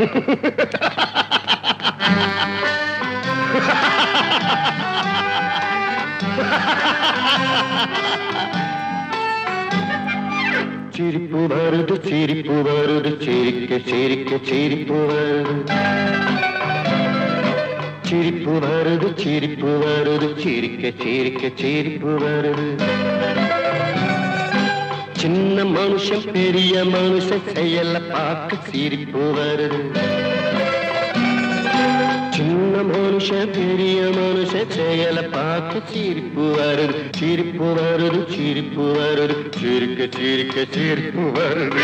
சிரிப்பு வருது சிரிப்பு வருது சிரிக்க சிரிக்க சிரிப்பு வருது. சிரிப்பு வருது சிரிப்பு வருது சிரிக்க சிரிக்க சிரிப்பு வருது. சின்ன மனுஷன் பெரிய மனுஷன் செயல பார்க்க சிரிப்பு வருது. சின்ன மனுஷன் பெரிய மனுஷன் செயல பார்க்க சிரிப்பு வருது. சிரிப்பு வருது சிரிப்பு வருது. சிரிக்க சிரிக்க சிரிப்பு வருது.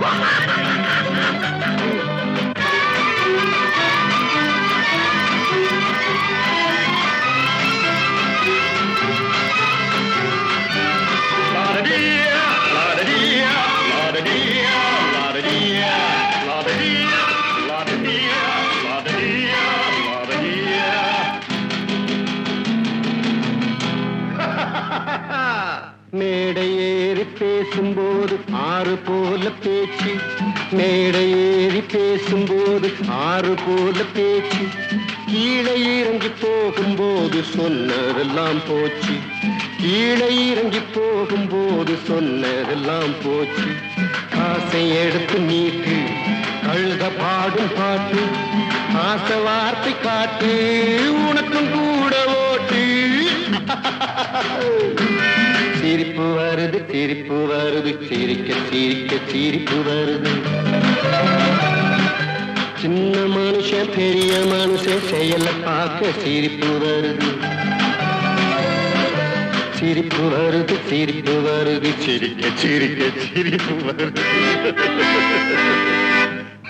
Ha ha ha! பேசும்போது ஆறு போல பேச்சு. மேடை ஏறி பேசும்போது ஆறு போல பேச்சு. கீழே இறங்கி போகும்போது சொன்னதெல்லாம் போச்சு. கீழே இறங்கி போகும்போது சொன்னதெல்லாம் போச்சு. காசை எடுத்து நீட்டு கழுத பாடும் பாட்டு. ஆசை வார்த்தை காட்டு உனக்கும் கூட ஓட்டு. சிரிப்பு வருது சிரிப்பு வருது சிரிக்க சிரிக்க சிரிப்பு வருது சின்ன மனுஷன் பெரிய மனுஷன் செயல பார்க்க சிரிப்பு வருது சிரிப்பு வருது சிரிப்பு வருது சிரிக்க சிரிக்க சிரிப்பு வருது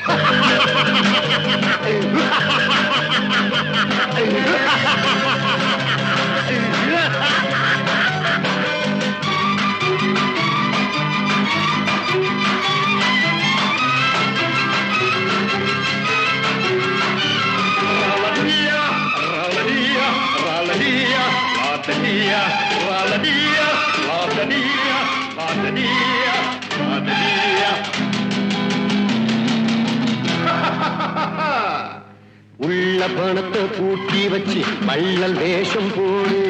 Ha ha ha ha! உள்ள பணத்தை பூட்டி வச்சு பள்ளல் வேஷம் போடு.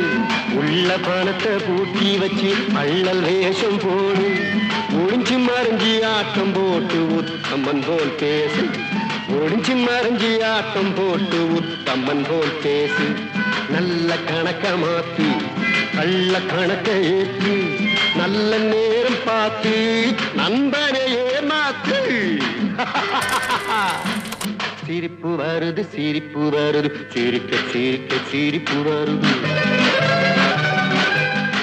உள்ள பணத்தை பூட்டி வச்சு பள்ளல் வேஷம் போடு. ஒளிஞ்சு மறைஞ்சி ஆட்டம் போட்டு உத்தமன் போல் பேசு. ஒளிஞ்சு மறைஞ்சி ஆட்டம் போட்டு உத்தமன் போல் பேசு. நல்ல கணக்க மாத்தி கள்ள கணக்க ஏற்றி நல்ல நேரம் பார்த்து நண்பனையே மாத்து. ha ha ha ha சிரிப்பு வருது சிரிப்பு வருது. சிரிக்க சிரிக்க சிரிப்பு வருது.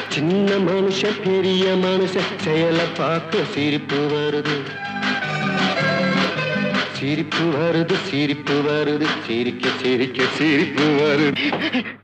சின்ன மனுஷ பெரிய மனுஷ செயலை பார்க்க சிரிப்பு வருது. சிரிப்பு வருது சிரிப்பு வருது. சிரிக்க சிரிக்க சிரிப்பு வருது.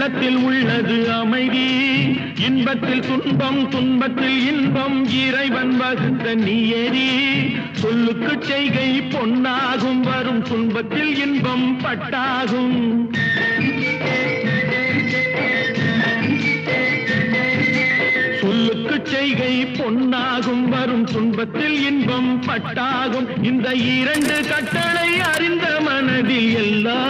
உள்ளத்தில் உள்ளது அமைதி. இன்பத்தில் துன்பம் துன்பத்தில் இன்பம் இறைவன் வகுத்த நியதி. சொல்லுக்கு செய்கை பொன்னாகும் வரும் துன்பத்தில் இன்பம் பட்டாகும். சொல்லுக்கு செய்கை பொன்னாகும் வரும் துன்பத்தில் இன்பம் பட்டாகும். இந்த இரண்டு கட்டளை அறிந்த மனதில் எல்லா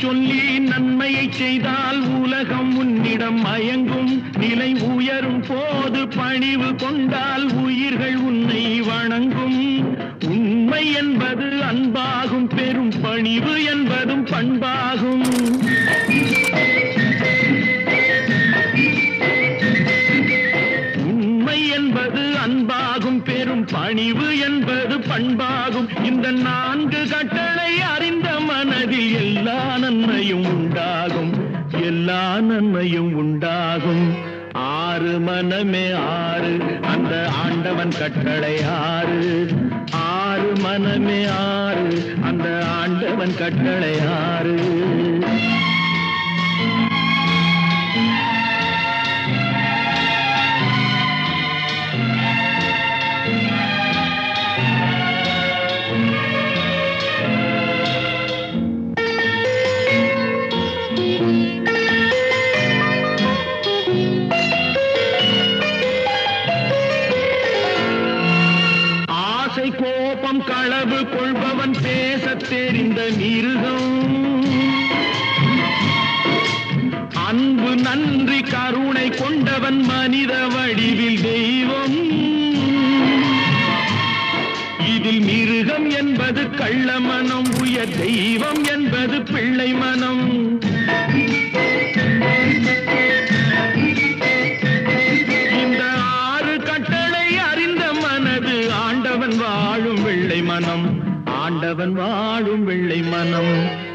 சொல்லி நன்மையை செய்தால் உலகம் உன்னிடம் மயங்கும். நிலை உயரும் போது பணிவு கொண்டால் உயிர்கள் உன்னை வணங்கும். உண்மை என்பது அன்பாகும் பெரும் பணிவு என்பதும் பண்பாகும். அன்பாகும் பெரும் பணிவு என்பது பண்பாகும். இந்த நான்கு கட்டளை அறிந்த மனதில் எல்லா நன்மையும் உண்டாகும். எல்லா நன்மையும் உண்டாகும். ஆறு மனமே ஆறு அந்த ஆண்டவன் கட்டளை ஆறு. ஆறு மனமே ஆறு அந்த ஆண்டவன் கட்டளை ஆறு. கருணை கொண்டவன் மனித வடிவில் தெய்வம். இதில் மிருகம் என்பது கள்ள மனம் உயர் தெய்வம் என்பது பிள்ளை மனம். இந்த ஆறு கட்டளை அறிந்த மனது ஆண்டவன் வாழும் வெள்ளை மனம். ஆண்டவன் வாழும் வெள்ளை மனம்.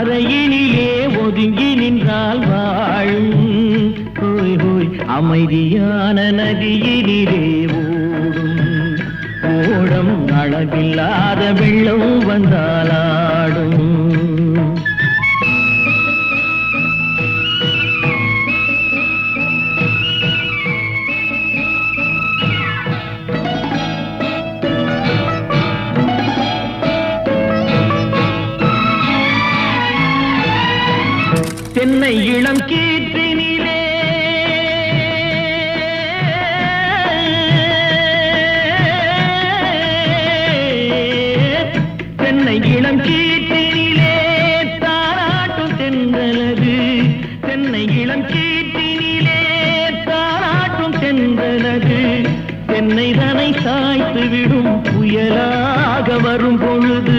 அறையினிலே ஒதுங்கி நின்றால் வாழும். ஹோய் ஹோய் அமைதியான நதியினிலே ஓடும். ஓடம் அளவில்லாத வெள்ளம் வந்தாலா தென்னை இளம் கீற்றினிலே. தென்னை இளம் கீற்றினிலே தாராட்டும் தென்றலது. தென்னை இளம் கீற்றினிலே தாராட்டும் தென்றலது. தென்னை தனை சாய்த்து விடும் புயலாக வரும் பொழுது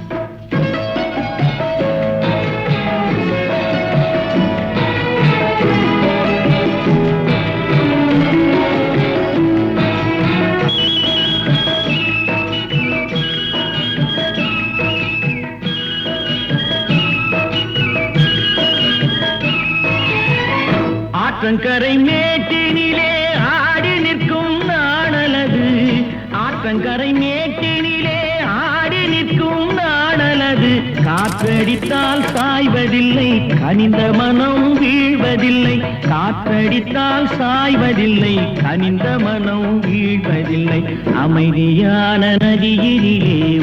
காற்றடித்தால் சாய்வதில்லை கனிந்த மனம் வீழ்வதில்லை. காற்றடித்தால் சாய்வதில்லை கனிந்த மனம் வீழ்வதில்லை. அமைதியான நதியிலே